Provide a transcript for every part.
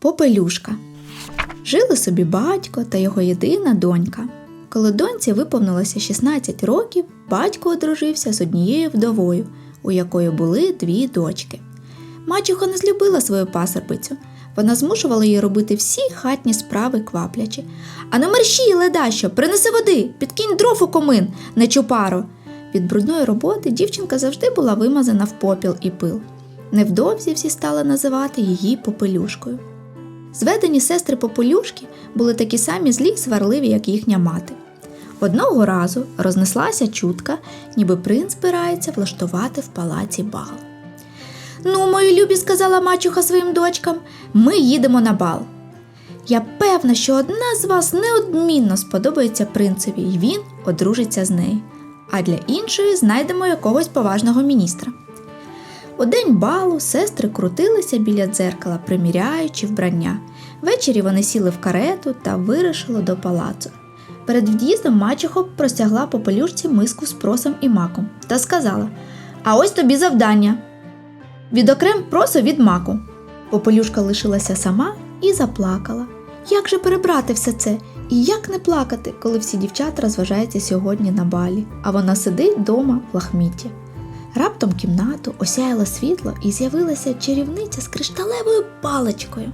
Попелюшка. Жили собі батько та його єдина донька. Коли доньці виповнилося 16 років, батько одружився з однією вдовою, у якої були дві дочки. Мачуха не злюбила свою пасербицю. Вона змушувала її робити всі хатні справи кваплячи. А не мерщій, ледащо, принеси води, підкинь дров у комин, не чупаро. Від брудної роботи дівчинка завжди була вимазана в попіл і пил. Невдовзі всі стали називати її попелюшкою. Зведені сестри попелюшки були такі самі злі й сварливі, як їхня мати. Одного разу рознеслася чутка, ніби принц збирається влаштувати в палаці бал. Ну, мої любі, сказала мачуха своїм дочкам, ми їдемо на бал. Я певна, що одна з вас неодмінно сподобається принцеві, і він одружиться з нею, а для іншої знайдемо якогось поважного міністра. У день балу сестри крутилися біля дзеркала, приміряючи вбрання. Ввечері вони сіли в карету та вирушили до палацу. Перед в'їздом мачуха простягла по пелюшці миску з просом і маком та сказала: А ось тобі завдання. Відокрем просо від маку. Попелюшка лишилася сама і заплакала. Як же перебрати все це? І як не плакати, коли всі дівчата розважаються сьогодні на балі, а вона сидить вдома в лахмітті. Раптом кімнату осяяло світло і з'явилася чарівниця з кришталевою паличкою.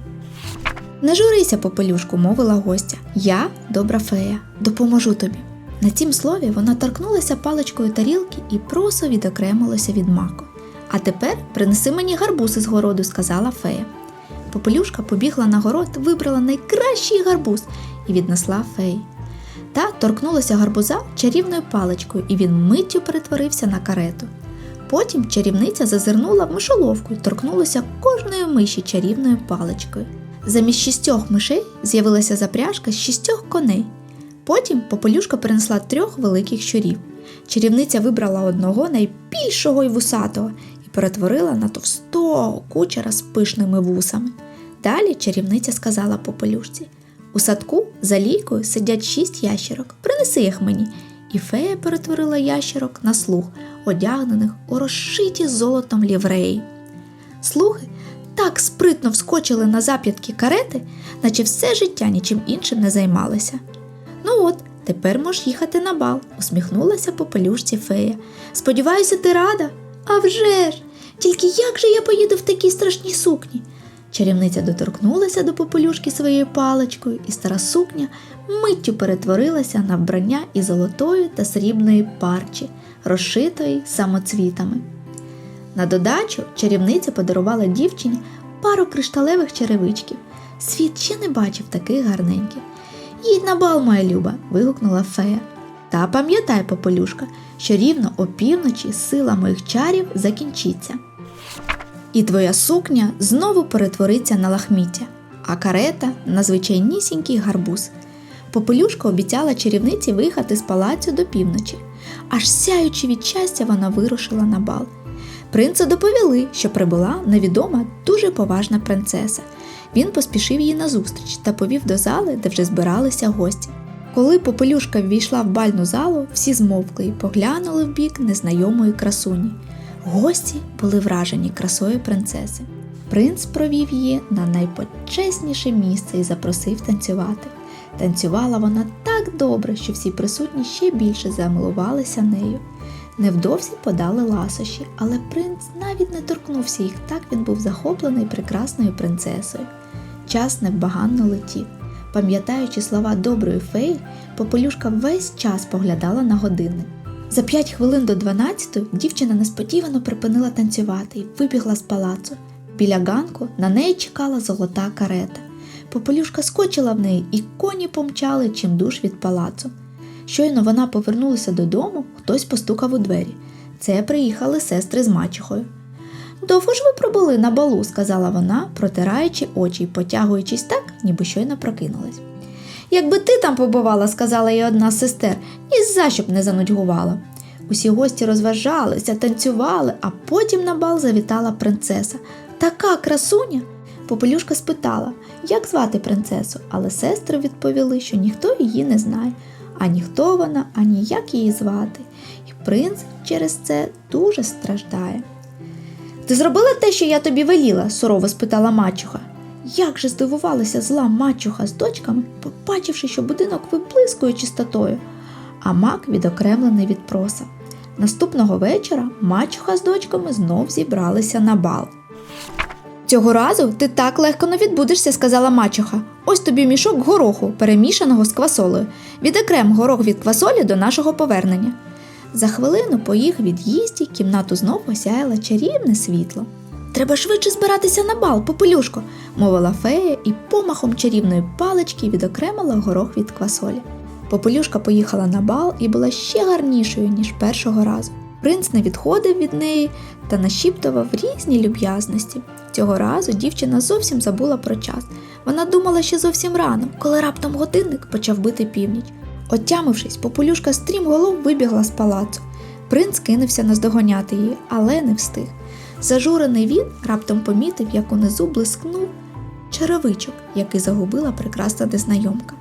Не журися, попелюшку, мовила гостя. Я добра фея, допоможу тобі. На цім слові вона торкнулася паличкою тарілки і просо відокремилося від маку. А тепер принеси мені гарбуз із городу, сказала фея. Попелюшка побігла на город, вибрала найкращий гарбуз і віднесла феї. Та торкнулася гарбуза чарівною паличкою, і він миттю перетворився на карету. Потім чарівниця зазирнула в мишоловку і торкнулася кожної миші чарівною паличкою. Замість шістьох мишей з'явилася запряжка з шістьох коней. Потім попелюшка принесла трьох великих щурів. Чарівниця вибрала одного найбільшого й вусатого і перетворила на товстого кучера з пишними вусами. Далі чарівниця сказала попелюшці: у садку за лійкою сидять шість ящерок, принеси їх мені. І фея перетворила ящерок на слуг, одягнених у розшиті золотом лівреї. Слуги так спритно вскочили на зап'ятки карети, наче все життя нічим іншим не займалися. Ну от, тепер можеш їхати на бал, усміхнулася попелюшці фея. Сподіваюся, ти рада? «А вже ж! Тільки як же я поїду в такій страшній сукні? Чарівниця доторкнулася до попелюшки своєю паличкою, і стара сукня миттю перетворилася на вбрання із золотої та срібної парчі, розшитої самоцвітами. На додачу чарівниця подарувала дівчині пару кришталевих черевичків. Світ ще не бачив таких гарненьких. Їдь на бал, моя люба, вигукнула фея. Та пам'ятай, попелюшка, що рівно опівночі сила моїх чарів закінчиться. І твоя сукня знову перетвориться на лахміття, а карета на звичайнісінький гарбуз. Попелюшка обіцяла чарівниці виїхати з палацю до півночі. Аж сяючи від щастя, вона вирушила на бал. Принцу доповіли, що прибула невідома дуже поважна принцеса. Він поспішив її назустріч та повів до зали, де вже збиралися гості. Коли попелюшка ввійшла в бальну залу, всі змовкли й поглянули в бік незнайомої красуні. Гості були вражені красою принцеси. Принц провів її на найпочесніше місце і запросив танцювати. Танцювала вона так добре, що всі присутні ще більше замилувалися нею. Невдовзі подали ласощі, але принц навіть не торкнувся їх, так він був захоплений прекрасною принцесою. Час невбаганно летів. Пам'ятаючи слова доброї феї, попелюшка весь час поглядала на годинник. За п'ять хвилин до дванадцятої дівчина несподівано припинила танцювати і вибігла з палацу. Біля ганку на неї чекала золота карета. Попелюшка скочила в неї, і коні помчали чимдуж від палацу. Щойно вона повернулася додому, хтось постукав у двері. Це приїхали сестри з мачухою. Довго ж ви пробули на балу, сказала вона, протираючи очі й потягуючись так, ніби щойно прокинулась. Якби ти там побувала, сказала їй одна з сестер, ні за що б не занудьгувала. Усі гості розважалися, танцювали, а потім на бал завітала принцеса. Така красуня. Попелюшка спитала, як звати принцесу, але сестри відповіли, що ніхто її не знає, ані хто вона, ані як її звати. І принц через це дуже страждає. Ти зробила те, що я тобі веліла? сурово спитала мачуха. Як же здивувалася зла мачуха з дочками, побачивши, що будинок виблискує чистотою, а мак відокремлений від проса. Наступного вечора мачуха з дочками знов зібралися на бал. Цього разу ти так легко не відбудешся, сказала мачуха. Ось тобі мішок гороху, перемішаного з квасолею. Відокрем горох від квасолі до нашого повернення. За хвилину по їх від'їзді кімнату знов осяяло чарівне світло. Треба швидше збиратися на бал, попелюшко, мовила фея і помахом чарівної палички відокремила горох від квасолі. Попелюшка поїхала на бал і була ще гарнішою, ніж першого разу. Принц не відходив від неї та нашіптував різні люб'язності. Цього разу дівчина зовсім забула про час. Вона думала ще зовсім рано, коли раптом годинник почав бити північ. Отямившись, попелюшка стрімголов вибігла з палацу. Принц кинувся наздоганяти її, але не встиг. Зажурений він раптом помітив, як унизу блискнув черевичок, який загубила прекрасна незнайомка.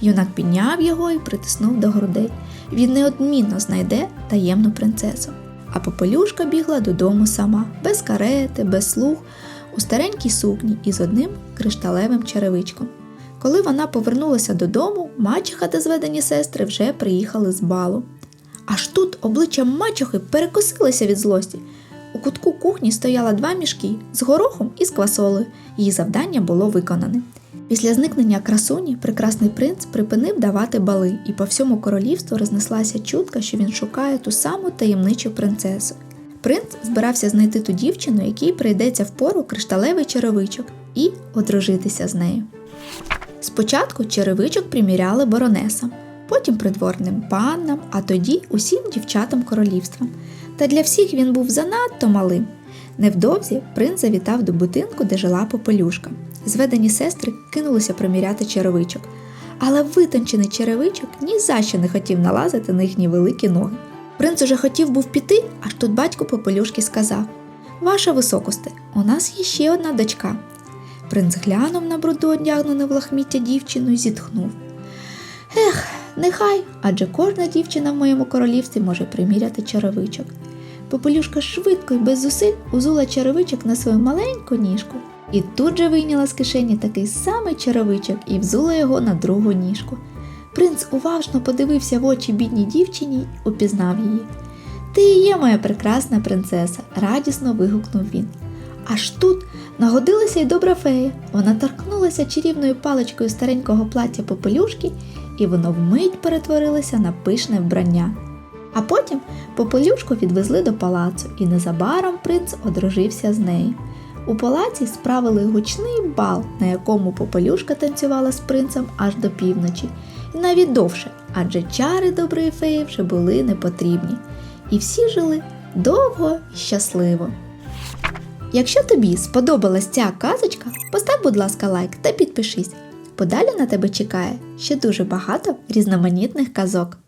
Юнак підняв його і притиснув до грудей. Він неодмінно знайде таємну принцесу. А попелюшка бігла додому сама, без карети, без слуг, у старенькій сукні і з одним кришталевим черевичком. Коли вона повернулася додому, мачеха та зведені сестри вже приїхали з балу. Аж тут обличчя мачухи перекосилися від злості. Кутку кухні стояло два мішки з горохом і з квасолею. Її завдання було виконане. Після зникнення красуні прекрасний принц припинив давати бали, і по всьому королівству рознеслася чутка, що він шукає ту саму таємничу принцесу. Принц збирався знайти ту дівчину, якій прийдеться впору кришталевий черевичок, і одружитися з нею. Спочатку черевичок приміряли баронесам, потім придворним паннам, а тоді усім дівчатам королівства. Та для всіх він був занадто малим. Невдовзі принц завітав до будинку, де жила попелюшка. Зведені сестри кинулися приміряти черевичок, але витончений черевичок ні за що не хотів налазити на їхні великі ноги. Принц уже хотів був піти, аж тут батько попелюшки сказав: Ваша високосте, у нас є ще одна дочка. Принц глянув на бруду одягнену в лахміття дівчину і зітхнув. Ех, нехай, адже кожна дівчина в моєму королівстві може приміряти черевичок. Попелюшка швидко і без зусиль узула черевичок на свою маленьку ніжку. І тут же вийняла з кишені такий самий черевичок і взула його на другу ніжку. Принц уважно подивився в очі бідній дівчині й упізнав її. Ти і є моя прекрасна принцеса, радісно вигукнув він. Аж тут нагодилася й добра фея. Вона торкнулася чарівною паличкою старенького плаття попелюшки, і воно вмить перетворилося на пишне вбрання. А потім попелюшку відвезли до палацу, і незабаром принц одружився з нею. У палаці справили гучний бал, на якому попелюшка танцювала з принцем аж до півночі, і навіть довше, адже чари доброї феї вже були не потрібні. І всі жили довго і щасливо. Якщо тобі сподобалась ця казочка, постав, будь ласка, лайк та підпишись. Подалі на тебе чекає ще дуже багато різноманітних казок.